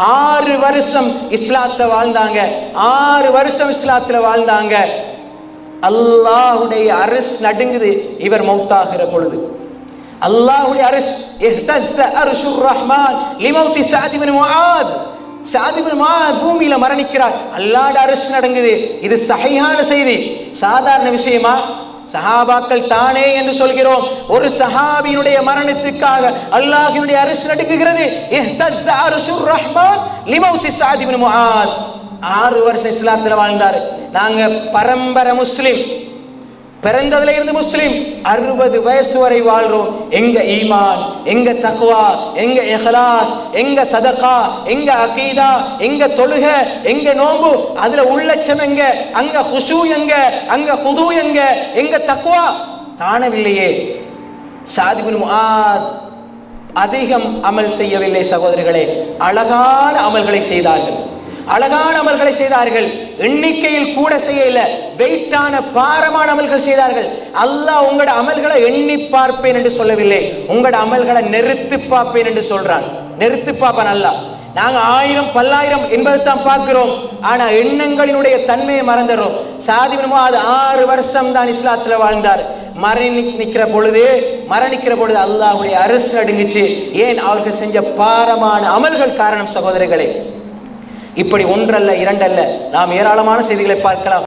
ஆறு வருஷம் இஸ்லாத்தை வாழ்ந்தாங்க. ஆறு வருஷம் இஸ்லாத்துல வாழ்ந்தாங்க. அல்லாஹுடைய அரசு நடுங்குது இவர் மௌத்தாகிற பொழுது. அல்லாஹுடைய அரசு இஹ்தஸ்ஸ அர்ஷுர் ரஹ்மான் லிமௌத்தி சாதிபின் முஆத். சாதி முஆத் பூமியில மரணிக்கிறார். அல்லாஹ்ட அரசு நடங்குது. இது சகையான செய்தி. சாதாரண விஷயமா? சஹாபாக்கள் தானே என்று சொல்கிறோம். ஒரு சஹாபியினுடைய மரணத்துக்காக அல்லாஹினுடைய அரசு நடுக்குகிறது. லிமௌத்தி ஆறு வருஷம் இஸ்லாத்துல வாழ்ந்தாரு. நாங்க பரம்பரை முஸ்லிம். பிறந்ததுல இருந்து முஸ்லீம் அறுபது வயசு வரை வாழ்றோம். எங்க ஈமான் எங்க தக்வா எங்க எஹலாஸ் எங்க சதகா எங்க அகீதா எங்க தொழுக எங்க நோம்பு அதுல உள்ளச்சம் எங்க? அங்க ஹுஷு எங்க? அங்க ஹுது எங்க? எங்க தக்வா? காணவில்லையே. சாதிபின் அதிகம் அமல் செய்யவில்லை சகோதரிகளே. அழகான அமல்களை செய்தார்கள். அழகான அமல்களை செய்தார்கள். எண்ணிக்கையில் கூட செய்யல வெயிட்டான பாரமான அமல்கள் செய்தார்கள். அல்லாஹ் உங்களோட அமல்களை எண்ணி பார்ப்பேன் என்று சொல்லவில்லை. உங்களோட அமல்களை நிறுத்து பார்ப்பேன் என்று சொல்றான். நிறுத்து பார்ப்பான் அல்லாஹ். நாங்க ஆயிரம் பல்லாயிரம் என்பதை தான் பார்க்கிறோம். ஆனா எண்ணங்களினுடைய தன்மையை மறந்துடுறோம். சாதிவனமோ அது ஆறு வருஷம் தான் இஸ்லாத்துல வாழ்ந்தார். மரணி நிற்கிற பொழுது மரணிக்கிற பொழுது அல்லாஹுடைய அரசு அடுங்குச்சு. ஏன் அவருக்கு செஞ்ச பாரமான அமல்கள் காரணம் சகோதரிகளே இப்படி ஒன்றல்ல இரண்டல்ல. நாம் ஏராளமான செய்திகளை பார்க்கலாம்.